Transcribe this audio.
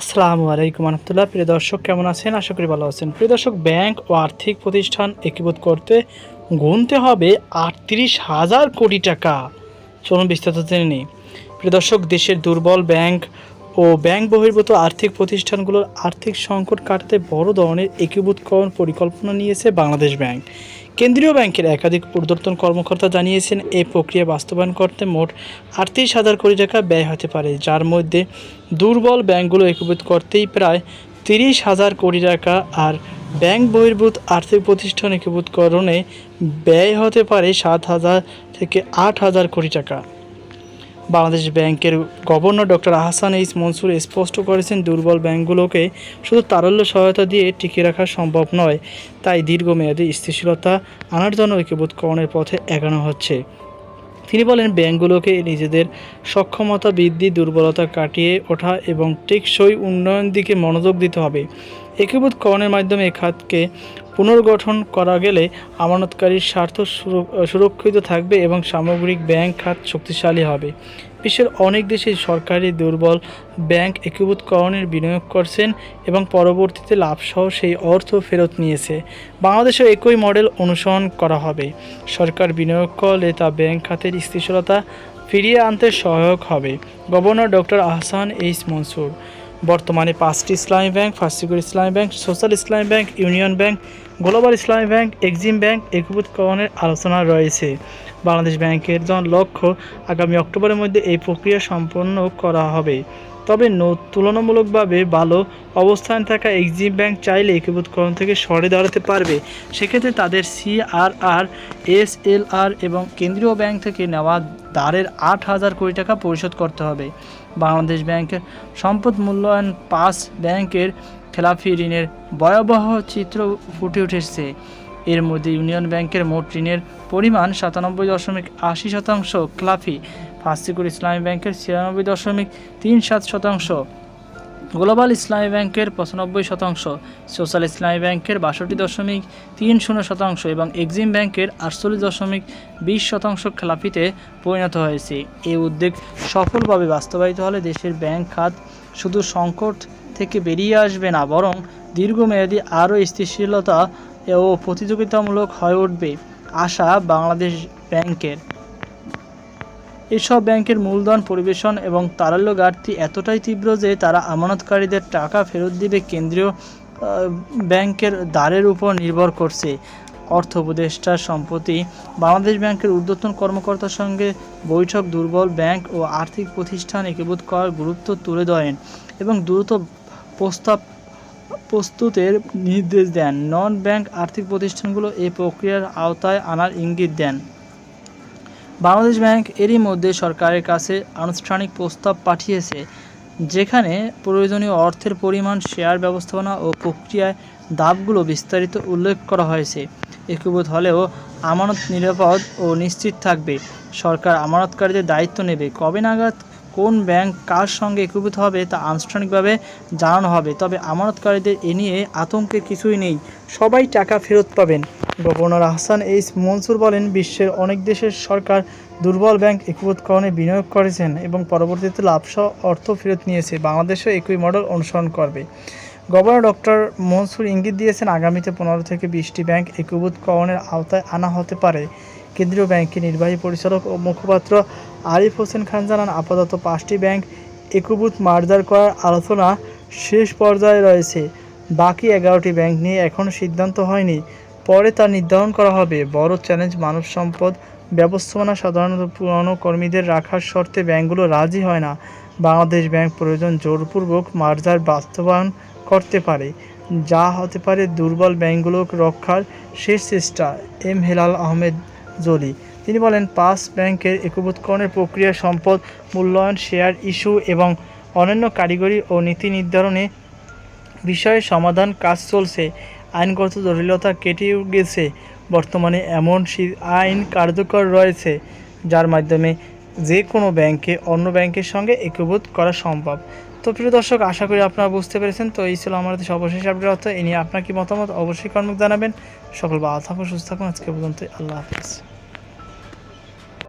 আসসালামু আলাইকুম আহমতুল্লাহ প্রিয় দর্শক, কেমন আছেন? আশা করি ভালো আছেন। প্রিয় দর্শক, ব্যাংক ও আর্থিক প্রতিষ্ঠান একীভূত করতে গুনতে হবে আটত্রিশ হাজার কোটি টাকা। চলুন বিস্তারিত জেনে নিই। প্রিয় দর্শক, দেশের দুর্বল ব্যাংক ও ব্যাংক বহির্ভূত আর্থিক প্রতিষ্ঠানগুলোর আর্থিক সংকট কাটাতে বড় ধরনের একীভূতকরণ পরিকল্পনা নিয়েছে বাংলাদেশ ব্যাংক। কেন্দ্রীয় ব্যাংকের একাধিক ঊর্ধ্বতন কর্মকর্তা জানিয়েছেন এই প্রক্রিয়া বাস্তবায়ন করতে মোট আটত্রিশ হাজার কোটি টাকা ব্যয় হতে পারে, যার মধ্যে দুর্বল ব্যাংকগুলো একীভূত করতেই প্রায় তিরিশ হাজার কোটি টাকা আর ব্যাংক বহির্ভূত আর্থিক প্রতিষ্ঠান একীভূতকরণে ব্যয় হতে পারে সাত হাজার থেকে আট হাজার কোটি টাকা। বাংলাদেশ ব্যাংকের গভর্নর ডক্টর আহসান এইস মনসুর স্পষ্ট করেছেন, দুর্বল ব্যাংকগুলোকে শুধু তারল্য সহায়তা দিয়ে টিকিয়ে রাখা সম্ভব নয়, তাই দীর্ঘমেয়াদী স্থিতিশীলতা আনার জন্য ঐক্যবোধকরণের পথে এগানো হচ্ছে। তিনি বলেন ব্যাংকগুলোকে নিজেদের সক্ষমতা, বৃদ্ধি, দুর্বলতা কাটিয়ে ওঠা এবং টেকসই উন্নয়ন দিকে মনোযোগ দিতে হবে। একীভূতকরণের মাধ্যমে এ খাতকে পুনর্গঠন করা গেলে আমানতকারীর স্বার্থ সুর- সুরক্ষিত থাকবে এবং সামগ্রিক ব্যাংক খাত শক্তিশালী হবে। বিশ্বের অনেক দেশে সরকারি দুর্বল ব্যাংক একীভূতকরণের বিনিয়োগ করছেন এবং পরবর্তীতে লাভসহ সেই অর্থ ফেরত নিয়েছে। বাংলাদেশেও একই মডেল অনুসরণ করা হবে। সরকার বিনিয়োগ করলে তা ব্যাংক খাতের স্থিতিশীলতা ফিরিয়ে আনতে সহায়ক হবে। Governor doctor Ahsan H Mansur. বর্তমানে পাঁচটি Islami bank ফার্স্টিগুর Islami bank, social Islami bank, union bank, global Islami bank, Exim bank একীভূতকরণের আলোচনা রয়েছে। বাংলাদেশ ব্যাংকের জন লক্ষ্য আগামী অক্টোবরের মধ্যে এই প্রক্রিয়া সম্পন্ন করা হবে। তবে তুলনামূলকভাবে ভালো অবস্থান থাকা এক্সিম ব্যাংক চাইলে একীভূতকরণ থেকে সরে দাঁড়াতে পারবে। সেক্ষেত্রে তাদের সিআরআর, এসএলআর এবং কেন্দ্রীয় ব্যাংক থেকে নেওয়া দাঁড়ের আট হাজার কোটি টাকা পরিশোধ করতে হবে। বাংলাদেশ ব্যাংকের সম্পদ মূল্যায়ন পাস ব্যাংকের খেলাফি ঋণের ভয়াবহ চিত্র ফুটে উঠেছে। এর মধ্যে ইউনিয়ন ব্যাংকের মোট ঋণের পরিমাণ সাতানব্বই দশমিক আশি শতাংশ, ক্লাফি ফার্স্টিকুর ইসলামী ব্যাংকের ছিয়ানব্বই দশমিক তিন সাত শতাংশ, গ্লোবাল ইসলামী ব্যাংকের পঁচানব্বই শতাংশ, সোশ্যাল ইসলামী ব্যাংকের বাষট্টি দশমিক তিন শূন্য শতাংশ এবং এক্সিম ব্যাংকের আটচল্লিশ দশমিক বিশ শতাংশ খেলাপিতে পরিণত হয়েছে। এই উদ্যোগ সফলভাবে বাস্তবায়িত হলে দেশের ব্যাংক খাত শুধু সংকট থেকে বেরিয়ে আসবে না, বরং দীর্ঘমেয়াদী আরও স্থিতিশীলতা ও প্রতিযোগিতামূলক হয়ে উঠবে আশা বাংলাদেশ ব্যাংকের। এসব ব্যাংকের মূলধন পরিবেশন এবং তারল্য ঘাটতি এতটাই তীব্র যে তারা আমানতকারীদের টাকা ফেরত দিবে কেন্দ্রীয় ব্যাংকের দ্বারের উপর নির্ভর করছে। অর্থ উপদেষ্টার সম্প্রতি বাংলাদেশ ব্যাংকের ঊর্ধ্বতন কর্মকর্তার সঙ্গে বৈঠক দুর্বল ব্যাংক ও আর্থিক প্রতিষ্ঠান একীভূত করার গুরুত্ব তুলে ধরেন এবং দ্রুত প্রস্তাব প্রস্তুতের নির্দেশ দেন। নন ব্যাংক আর্থিক প্রতিষ্ঠানগুলো এই প্রক্রিয়ার আওতায় আনার ইঙ্গিত দেন। বাংলাদেশ ব্যাংক এরই মধ্যে সরকারের কাছে আনুষ্ঠানিক প্রস্তাব পাঠিয়েছে, যেখানে প্রয়োজনীয় অর্থের পরিমাণ শেয়ার ব্যবস্থাপনা ও প্রক্রিয়ায় দাবগুলো বিস্তারিত উল্লেখ করা হয়েছে। একীভূত হলেও আমানত নিরাপদ ও নিশ্চিত থাকবে। সরকার আমানতকারীদের দায়িত্ব নেবে। কবে নাগাদ কোন ব্যাংক কার সঙ্গে একীভূত হবে তা আনুষ্ঠানিকভাবে জানানো হবে। তবে আমানতকারীদের এ নিয়ে আতঙ্কের কিছুই নেই। সবাই টাকা ফেরত পাবেন। গভর্নর আহসান এইস মনসুর বলেন, বিশ্বের অনেক দেশের সরকার দুর্বল ব্যাংক একীভূতকরণে বিনিয়োগ করেছেন এবং পরবর্তীতে লাভসহ অর্থ ফেরত নিয়েছে। বাংলাদেশও একই মডেল অনুসরণ করবে। গভর্নর ডক্টর মনসুর ইঙ্গিত দিয়েছেন, আগামীতে পনেরো থেকে বিশটি ব্যাংক একীভূতকরণের আওতায় আনা হতে পারে। কেন্দ্রীয় ব্যাংকের নির্বাহী পরিচালক ও মুখপাত্র আরিফ হোসেন খান জানান, আপাতত পাঁচটি ব্যাংক একীভূত মার্জার করার আলোচনা শেষ পর্যায়ে রয়েছে। বাকি এগারোটি ব্যাংক নিয়ে এখনও সিদ্ধান্ত হয়নি। পরে তা নির্ধারণ করা হবে। বড় চ্যালেঞ্জ মানব সম্পদ ব্যবস্থাপনা সাধারণত পুরনো কর্মীদের রাখার শর্তে ব্যাংকগুলো রাজি হয় না। বাংলাদেশ ব্যাংক প্রয়োজন জোরপূর্বক মার্জার বাস্তবায়ন করতে পারে। যা হতে পারে দুর্বল ব্যাংকগুলো রক্ষার শেষ চেষ্টা। এম হেলাল আহমেদ, জলি। তিনি বলেন, পাঁচ ব্যাংকের একীভূতকরণের প্রক্রিয়া, সম্পদ, মূল্যায়ন, শেয়ার ইস্যু এবং অন্যান্য কারিগরি ও নীতি নির্ধারণে বিষয়ে সমাধান কাজ চলছে। আইনগত জটিলতা কেটে গেছে। বর্তমানে এমন আইন কার্যকর রয়েছে, যার মাধ্যমে যে কোনো ব্যাংকে অন্য ব্যাংকের সঙ্গে একীভূত করা সম্ভব। তো প্রিয় দর্শক, আশা করি আপনারা বুঝতে পেরেছেন। তো এই ছিল আমাদের সর্বশেষ আপডেট অর্থ। এ নিয়ে আপনার কি মতামত? অবশ্যই কর্মক জানাবেন। সকল ভালো থাকুন, সুস্থ থাকুন। আজকে পর্যন্ত আল্লাহ হাফিজ।